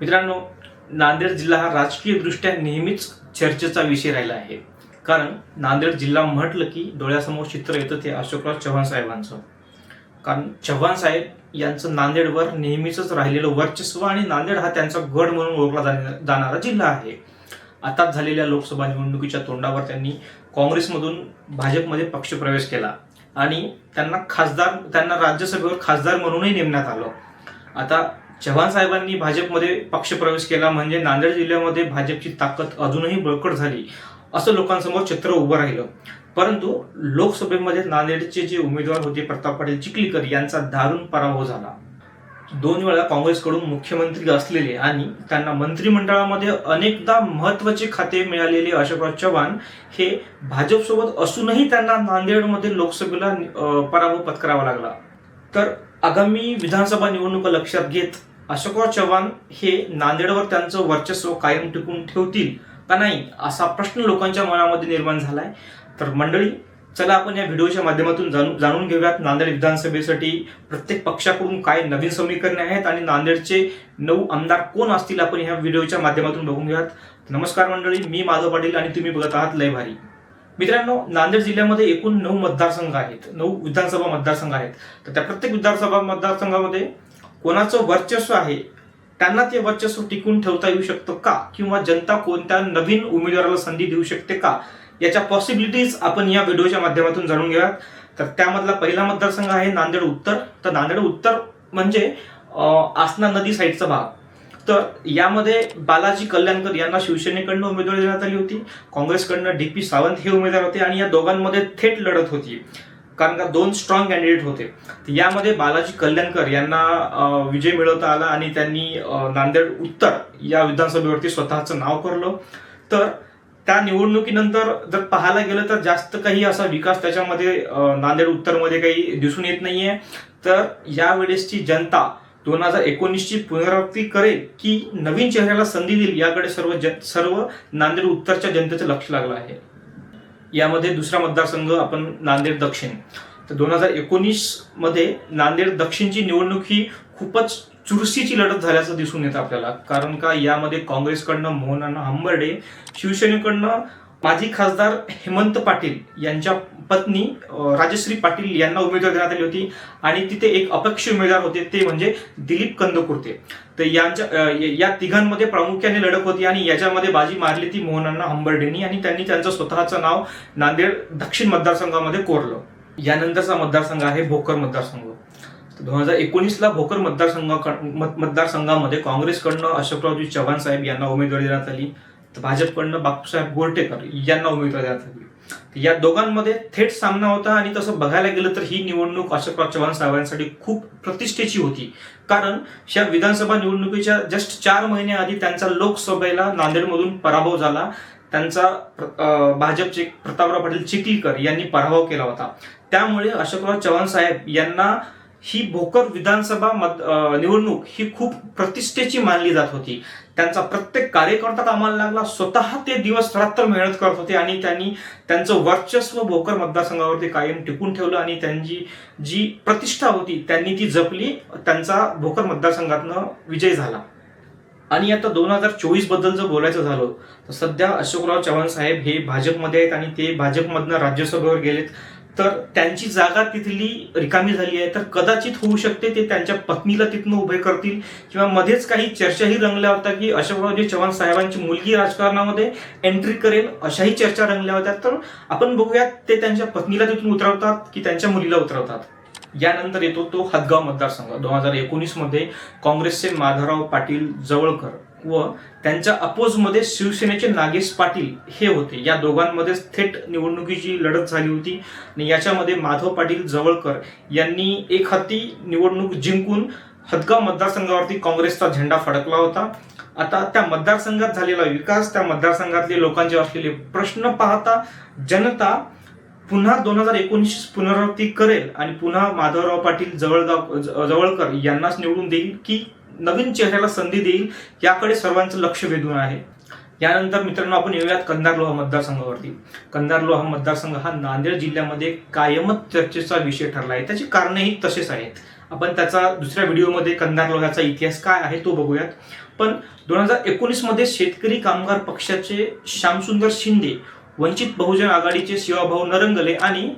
मित्रांनो नांदेड जिल्हा हा राजकीयदृष्ट्या नेहमीच चर्चेचा विषय राहिला आहे. कारण नांदेड जिल्हा म्हटलं की डोळ्यासमोर चित्र येतं ते अशोकराव चव्हाण साहेबांचं. कारण चव्हाण साहेब यांचं नांदेडवर नेहमीच राहिलेलं वर्चस्व आणि नांदेड हा त्यांचा गड म्हणून ओळखला जाणारा जिल्हा आहे. आताच झालेल्या लोकसभा निवडणुकीच्या तोंडावर त्यांनी काँग्रेसमधून भाजपमध्ये पक्षप्रवेश केला आणि त्यांना खासदार त्यांना राज्यसभेवर खासदार म्हणूनही नेमण्यात आलं. आता चव्हाण साहेबांनी भाजपमध्ये पक्षप्रवेश केला म्हणजे नांदेड जिल्ह्यामध्ये भाजपची ताकद अजूनही बळकट झाली असं लोकांसमोर चित्र उभं राहिलं. परंतु लोकसभेमध्ये नांदेडचे जे उमेदवार होते प्रताप पाटील चिखलीकर यांचा दारुण पराभव झाला. दोन वेळा काँग्रेसकडून मुख्यमंत्री असलेले आणि त्यांना मंत्रिमंडळामध्ये अनेकदा महत्त्वाचे खाते मिळालेले अशोकराव चव्हाण हे भाजपसोबत असूनही त्यांना नांदेडमध्ये लोकसभेला पराभव पत्करावा लागला. तर आगामी विधानसभा निवडणुका लक्षात घेत अशोकराव चव्हाण हे नांदेडवर त्यांचं वर्चस्व कायम टिकून ठेवतील का नाही असा प्रश्न लोकांच्या मनामध्ये निर्माण झालाय. तर मंडळी चला आपण या व्हिडिओच्या माध्यमातून जाणून जाणून घेऊयात नांदेड विधानसभेसाठी प्रत्येक पक्षाकडून काय नवीन समीकरणे आहेत आणि नांदेडचे नऊ आमदार कोण असतील आपण ह्या व्हिडिओच्या माध्यमातून बघून घेऊयात. नमस्कार मंडळी मी माधव पाटील आणि तुम्ही बघत आहात लय भारी. मित्रांनो नांदेड जिल्ह्यामध्ये एकूण नऊ मतदारसंघ आहेत नऊ विधानसभा मतदारसंघ आहेत. तर त्या प्रत्येक विधानसभा मतदारसंघामध्ये कोणाचं वर्चस्व आहे त्यांना ते वर्चस्व टिकून ठेवता येऊ शकतं का? किंवा जनता कोणत्या नवीन उमेदवाराला संधी देऊ शकते का? याच्या पॉसिबिलिटीज आपण या व्हिडिओच्या माध्यमातून जाणून घेऊयात. तर त्यामधला पहिला मतदारसंघ आहे नांदेड उत्तर. तर नांदेड उत्तर म्हणजे आसना नदी साईडचा भाग. तर यामध्ये बालाजी कल्याणकर यांना शिवसेनेकडनं उमेदवारी देण्यात आली होती. काँग्रेसकडनं डी पी सावंत हे उमेदवार होते आणि या दोघांमध्ये थेट लढत होती. कारण का दोन स्ट्रॉंग कॅन्डिडेट होते. यामध्ये बालाजी कल्याणकर यांना विजय मिळवता आला आणि त्यांनी नांदेड उत्तर या विधानसभेवरती स्वतःचं नाव करलं. तर त्या निवडणुकीनंतर जर पाहायला गेलं तर जास्त काही असा विकास त्याच्यामध्ये नांदेड उत्तरमध्ये काही दिसून येत नाहीये. तर यावेळेसची जनता दोन हजार एकोणीसची पुनरावृत्ती करेल की नवीन चेहऱ्याला संधी देईल याकडे सर्व जन सर्व नांदेड उत्तरच्या जनतेचं लक्ष लागलं आहे. यामध्ये दुसरा मतदारसंघ आपण नांदेड दक्षिण. तर दोन हजार एकोणीसमध्ये नांदेड दक्षिणची निवडणूक ही खूपच चुरशीची लढत झाल्याचं दिसून येतं आपल्याला. कारण का यामध्ये काँग्रेसकडनं मोहनअण्णा हंबर्डे शिवसेनेकडनं माजी खासदार हेमंत पाटील यांच्या पत्नी राजश्री पाटील यांना उमेदवार देण्यात आली होती आणि तिथे एक अपक्ष उमेदवार होते ते म्हणजे दिलीप कंदकुर्ते. तर यांच्या या- तिघांमध्ये प्रामुख्याने लढत होती आणि याच्यामध्ये बाजी मारली ती मोहनांना हंबर्डेनी आणि त्यांनी त्यांचं स्वतःचं नाव नांदेड दक्षिण मतदारसंघामध्ये कोरलं. यानंतरचा मतदारसंघ आहे भोकर मतदारसंघ. दोन हजार एकोणीसला भोकर मतदारसंघ मत- मतदारसंघामध्ये काँग्रेसकडनं अशोकरावजी चव्हाण साहेब यांना उमेदवारी देण्यात आली. तर भाजपकडनं बापूसाहेब गोरटेकर यांना उमेदवारी देण्यात आली या दोघांमध्ये थेट सामना होता आणि तसं बघायला गेलं तर ही निवडणूक अशोकराव चव्हाण साहेबांसाठी खूप प्रतिष्ठेची होती. कारण या विधानसभा निवडणुकीच्या जस्ट चार महिन्याआधी त्यांचा लोकसभेला नांदेडमधून पराभव झाला. त्यांचा भाजपचे प्रतापराव पाटील चिखलीकर यांनी पराभव केला होता. त्यामुळे अशोकराव चव्हाण साहेब यांना ही भोकर विधानसभा मत निवडणूक ही खूप प्रतिष्ठेची मानली जात होती. त्यांचा प्रत्येक कार्यकर्ता कामाला लागला स्वतः ते दिवस रात्र मेहनत करत होते आणि त्यांनी त्यांचं वर्चस्व भोकर मतदारसंघावरती कायम टिकून ठेवलं आणि त्यांची जी प्रतिष्ठा होती त्यांनी ती जपली त्यांचा भोकर मतदारसंघातनं विजय झाला. आणि आता दोन हजार चोवीसबद्दल जर बोलायचं झालं तर सध्या अशोकराव चव्हाण साहेब हे भाजपमध्ये आहेत आणि ते भाजपमधनं राज्यसभेवर गेलेत. तर त्यांची जागा तिथली रिकामी झाली आहे. तर कदाचित होऊ शकते ते त्यांच्या पत्नीला तिथनं उभे करतील किंवा मध्येच काही चर्चाही रंगल्या होत्या की अशोकरावजी चव्हाण साहेबांची मुलगी राजकारणामध्ये एंट्री करेल अशाही चर्चा रंगल्या होत्या. तर आपण बघूयात ते त्यांच्या पत्नीला तिथून उतरवतात की त्यांच्या मुलीला उतरवतात. यानंतर येतो तो हदगाव मतदारसंघ. दोन हजार एकोणीसमध्ये काँग्रेसचे माधवराव पाटील जवळकर व त्यांच्या अपोजमध्ये शिवसेनेचे नागेश पाटील हे होते. या दोघांमध्येच थेट निवडणुकीची लढत झाली होती आणि याच्यामध्ये माधव पाटील जवळकर यांनी एक हाती निवडणूक जिंकून हदगाव मतदारसंघावरती काँग्रेसचा झेंडा फडकला होता. आता त्या मतदारसंघात झालेला विकास त्या मतदारसंघातले लोकांचे असलेले प्रश्न पाहता जनता पुन्हा दोन हजार एकोणीस पुनरावृत्ती करेल आणि पुन्हा माधवराव पाटील जवळगाव ज- जवळकर यांनाच निवडून देईल की नवीन चेहऱ्याला संधी देईल याकडे सर्वांचं लक्ष वेधून आहे. यानंतर मित्रांनो आपण येऊयात कंधार लोहा मतदारसंघावरती. कंधार लोहा मतदारसंघ हा नांदेड जिल्ह्यामध्ये कायमच चर्चेचा विषय ठरला आहे. त्याची कारणेही तसेच आहेत. आपण त्याचा दुसऱ्या व्हिडिओमध्ये कंधार लोह्याचा इतिहास काय आहे तो बघूयात. पण दोन हजार एकोणीसमध्ये शेतकरी कामगार पक्षाचे श्यामसुंदर शिंदे वंचित बहुजन आघाडीचे शिवाभाऊ नरंगले आणि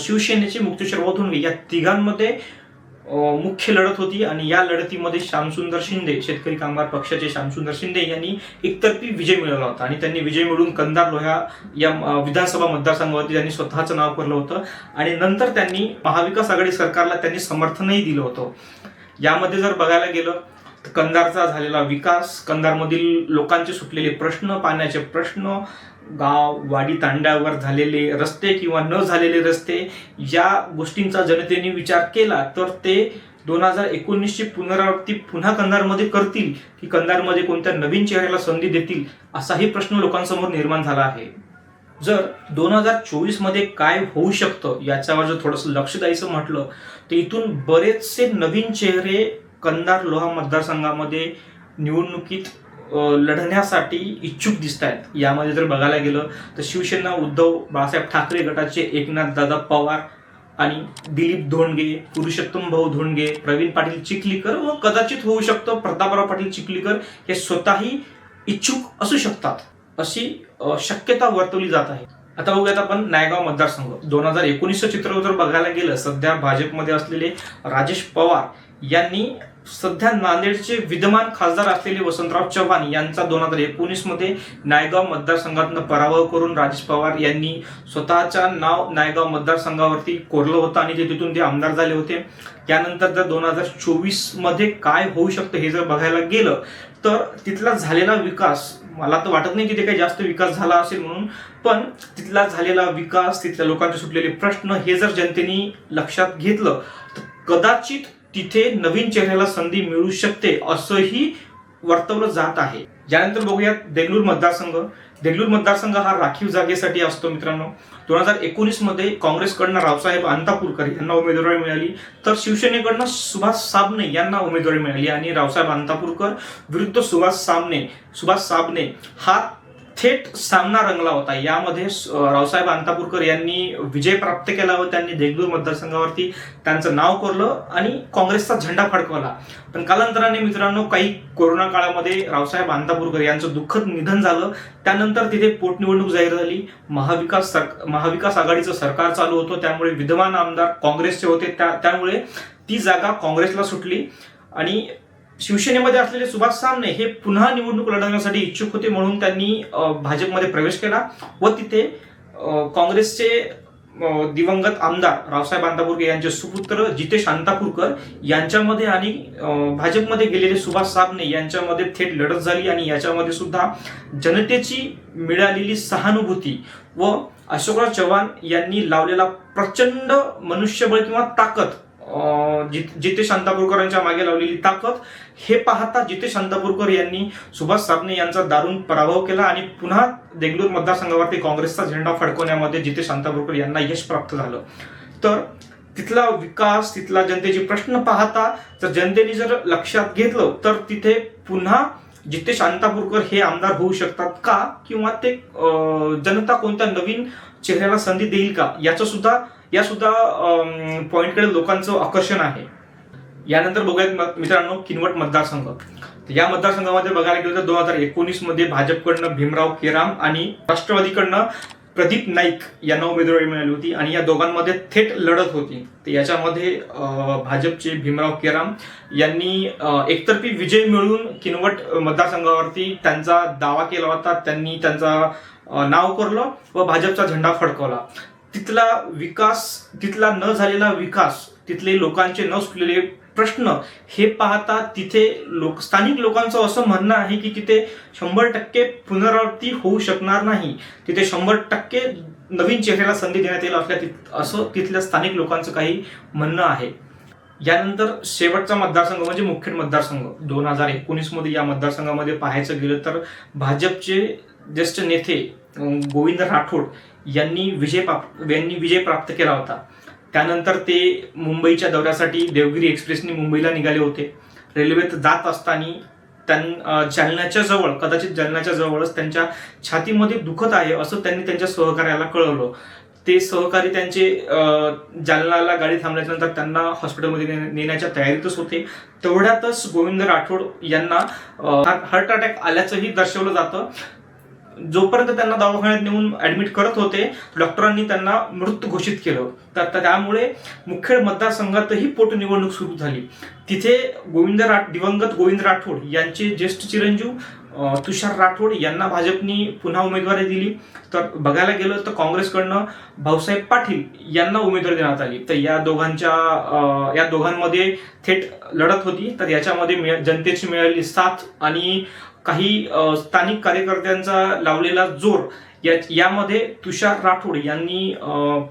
शिवसेनेचे मुक्तेश्वर वधुंगे या तिघांमध्ये मुख्य लढत होती आणि या लढतीमध्ये श्यामसुंदर शिंदे शेतकरी कामगार पक्षाचे श्यामसुंदर शिंदे यांनी एकतर्फी विजय मिळवला होता आणि त्यांनी विजय मिळवून कंदार लोह्या या विधानसभा मतदारसंघावरती त्यांनी स्वतःचं नाव करलं होतं आणि नंतर त्यांनी महाविकास आघाडी सरकारला त्यांनी समर्थनही दिलं होतं. यामध्ये जर बघायला गेलं तर कंधारचा झालेला विकास कंधारमधील लोकांचे सुटलेले प्रश्न पाण्याचे प्रश्न गाव वाडी तांड्यावर झालेले रस्ते किंवा न झालेले रस्ते या गोष्टींचा जनतेने विचार केला तर ते दोन हजार एकोणीसची पुनरावृत्ती पुन्हा कंधारमध्ये करतील की कंधारमध्ये कोणत्या नवीन चेहऱ्याला संधी देतील असाही प्रश्न लोकांसमोर निर्माण झाला आहे. जर दोन हजार चोवीसमध्ये काय होऊ शकतं याच्यावर जर थोडंसं लक्ष द्यायचं म्हटलं तर इथून बरेचसे नवीन चेहरे कंधार लोहा मतदारसंघामध्ये निवडणुकीत लढण्यासाठी इच्छुक दिसत आहेत यामध्ये जर बघायला गेलं तर शिवसेना उद्धव बाळासाहेब ठाकरे गटाचे एकनाथ दादा पवार आणि दिलीप धोंडगे पुरुषोत्तम भाऊ धोंडगे प्रवीण पाटील चिखलीकर व कदाचित होऊ शकतं प्रतापराव पाटील चिखलीकर हे स्वतःही इच्छुक असू शकतात अशी शक्यता वर्तवली जात आहे. आता बघूयात आपण नायगाव मतदारसंघ. दोन हजार एकोणीसचं चित्र जर बघायला गेलं सध्या भाजपमध्ये असलेले राजेश पवार यांनी सध्या नांदेडचे विद्यमान खासदार असलेले वसंतराव चव्हाण यांचा दोन हजार एकोणीसमध्ये नायगाव मतदारसंघातनं पराभव करून राजेश पवार यांनी स्वतःच्या नाव नायगाव मतदारसंघावरती कोरलं होतं आणि ते तिथून ते आमदार झाले होते. त्यानंतर जर दोन हजार चोवीसमध्ये काय होऊ शकतं हे जर बघायला गेलं तर तिथला झालेला विकास मला तर वाटत नाही की ते काही जास्त विकास झाला असेल म्हणून पण तिथला झालेला विकास तिथल्या लोकांचे सुटलेले प्रश्न हे जर जनतेने लक्षात घेतलं तर कदाचित तिथे नवीन चेहऱ्याला संधी मिळू शकते असंही वर्तवलं जात आहे. यानंतर बघूयात देगलूर मतदारसंघ. देगलूर मतदारसंघ हा राखीव जागेसाठी असतो मित्रांनो. दोन हजार एकोणीसमध्ये काँग्रेसकडनं रावसाहेब अंतापूरकर यांना उमेदवारी मिळाली. तर शिवसेनेकडनं सुभाष साबणे यांना उमेदवारी मिळाली आणि रावसाहेब अंतापूरकर विरुद्ध सुभाष साबणे सुभाष साबणे हा थेट सामना रंगला होता. यामध्ये स- रावसाहेब अंतापूरकर यांनी विजय प्राप्त केला व त्यांनी देगलूर मतदारसंघावरती त्यांचं नाव कोरलं आणि काँग्रेसचा झेंडा फडकवला. पण कालांतराने मित्रांनो काही कोरोना काळामध्ये रावसाहेब अंतापूरकर यांचं दुःखद निधन झालं. त्यानंतर तिथे पोटनिवडणूक जाहीर झाली. महाविकास सर महाविकास आघाडीचं सरकार चालू होतं. त्यामुळे विद्यमान आमदार काँग्रेसचे होते. त्या त्यामुळे ती जागा काँग्रेसला सुटली. आणि शिवसेनेमध्ये असलेले सुभाष सामने हे पुन्हा निवडणूक लढवण्यासाठी इच्छुक होते म्हणून त्यांनी भाजपमध्ये प्रवेश केला व तिथे काँग्रेसचे दिवंगत आमदार रावसाहेब अंतापूरकर यांचे सुपुत्र जितेश अंतापूरकर यांच्यामध्ये आणि भाजपमध्ये गेलेले सुभाष साबणे यांच्यामध्ये थेट लढत झाली आणि याच्यामध्ये सुद्धा जनतेची मिळालेली सहानुभूती व अशोकराव चव्हाण यांनी लावलेला प्रचंड मनुष्यबळ किंवा ताकद जितेश शांतापूरकरांच्या मागे लावलेली ताकद हे पाहता जितेश शांतापूरकर यांनी सुभाष साबणे यांचा दारुण पराभव केला आणि पुन्हा देगलूर मतदारसंघावरती काँग्रेसचा झेंडा फडकवण्यामध्ये जितेश शांतापूरकर यांना यश प्राप्त झालं. तर तिथला विकास तिथला जनतेचे प्रश्न पाहता जर जनतेने जर लक्षात घेतलं तर तिथे पुन्हा जितेश शांतापूरकर हे आमदार होऊ शकतात का? किंवा ते जनता कोणत्या नवीन चेहऱ्याला संधी देईल का? याचं सुद्धा या सुद्धा पॉईंटकडे लोकांचं आकर्षण आहे. यानंतर बघूयात मित्रांनो किनवट मतदारसंघ. या मतदारसंघामध्ये बघायला गेलं तर दोन हजार एकोणीसमध्ये भाजपकडनं भीमराव केराम आणि राष्ट्रवादीकडनं प्रदीप नाईक यांना उमेदवारी मिळाली होती आणि या दोघांमध्ये थेट लढत होती. तर याच्यामध्ये भाजपचे भीमराव केराम यांनी एकतर्फी विजय मिळवून किनवट मतदारसंघावरती त्यांचा दावा केला होता. त्यांनी त्यांचा नाव करलं व भाजपचा झेंडा फडकवला. तिथला विकास तिथला न झालेला विकास तिथले लोकांचे न सुटलेले प्रश्न हे पाहता तिथे लोक स्थानिक लोकांचं असं म्हणणं आहे की तिथे शंभर टक्के पुनरावृत्ती होऊ शकणार नाही. तिथे शंभर टक्के नवीन चेहऱ्याला संधी देण्यात येईल असल्या तिथ- असं तिथल्या स्थानिक लोकांचं काही म्हणणं आहे. यानंतर शेवटचा मतदारसंघ म्हणजे मुखेड मतदारसंघ. दोन हजार एकोणीसमध्ये या मतदारसंघामध्ये पाहायचं गेलं तर भाजपचे ज्येष्ठ नेते गोविंद राठोड यांनी विजय प्राप्त यांनी विजय प्राप्त केला होता. त्यानंतर ते मुंबईच्या दौऱ्यासाठी देवगिरी एक्सप्रेसने मुंबईला निघाले होते. रेल्वेत जात असताना त्यां जालन्याच्या जवळ कदाचित जालन्याच्या जवळच त्यांच्या छातीमध्ये दुखत आहे असं त्यांनी त्यांच्या सहकार्याला कळवलं. ते सहकारी त्यांचे जालनाला गाडी थांबल्यानंतर त्यांना हॉस्पिटलमध्ये ने- नेण्याच्या तयारीतच होते. तेवढ्यातच गोविंद राठोड यांना हार्ट अटॅक आल्याचंही दर्शवलं जातं. जोपर्यंत त्यांना दवाखान्यात नेऊन ऍडमिट करत होते डॉक्टरांनी त्यांना मृत घोषित केलं. तर त्यामुळे मुखेड मतदारसंघातही पोटनिवडणूक सुरू झाली. तिथे गोविंद राठ दिवंगत गोविंद राठोड यांचे ज्येष्ठ चिरंजीव तुषार राठोड यांना भाजपनी पुन्हा उमेदवारी दिली. तर बघायला गेलं तर काँग्रेसकडनं भाऊसाहेब पाटील यांना उमेदवारी देण्यात आली. तर या दोघांच्या या दोघांमध्ये थेट लढत होती. तर याच्यामध्ये मिळ- जनतेची मिळाली साथ आणि काही स्थानिक कार्यकर्त्यांचा लावलेला जोर या- यामध्ये तुषार राठोड यांनी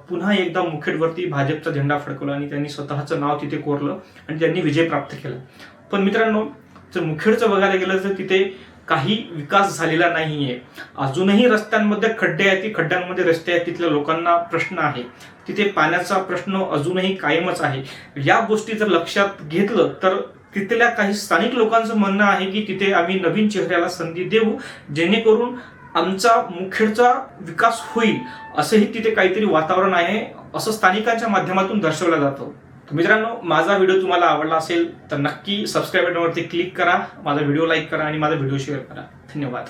पुन्हा एकदा मुखेडवरती भाजपचा झेंडा फडकवला आणि त्यांनी स्वतःचं नाव तिथे कोरलं आणि त्यांनी विजय प्राप्त केला. पण मित्रांनो जर मुखेडचं बघायला गेलं तर तिथे काही विकास झालेला नाहीये. अजूनही रस्त्यांमध्ये खड्डे आहेत खड्ड्यांमध्ये रस्ते आहेत तिथल्या लोकांना प्रश्न आहे. तिथे पाण्याचा प्रश्न अजूनही कायमच आहे. या गोष्टी जर लक्षात घेतलं तर तिथल्या काही स्थानिक लोकांचं म्हणणं आहे की तिथे आम्ही नवीन चेहऱ्याला संधी देऊ जेणेकरून आमचा मुखेडचा विकास होईल असंही तिथे काहीतरी वातावरण आहे असं स्थानिकांच्या माध्यमातून दर्शवलं जातं. तर मित्रांनो माझा व्हिडिओ तुम्हाला आवडला असेल तर नक्की सबस्क्राईब बटनवरती क्लिक करा माझा व्हिडिओ लाईक करा आणि माझा व्हिडिओ शेअर करा. धन्यवाद.